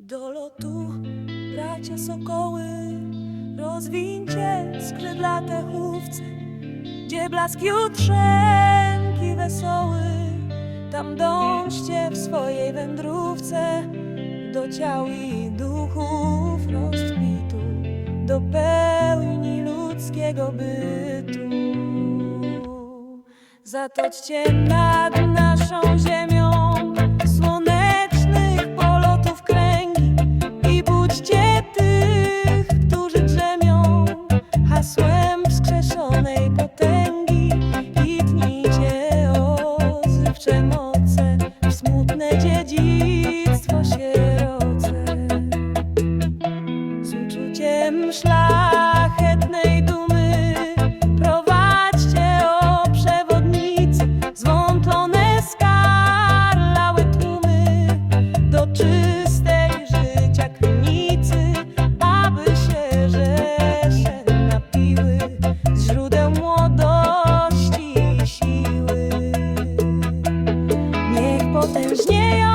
Do lotu, bracia sokoły, rozwincie skrzydlate chówce, gdzie blask jutrzenki wesoły, tam dążcie w swojej wędrówce do ciał i duchów rozkwitu, do pełni ludzkiego bytu. Zatoczcie nad naszą ziemią wskrzeszonej potęgi. I tnijcie ozywcze moce smutne dziedzictwo sieroce z uczuciem szlachetnej potężnieją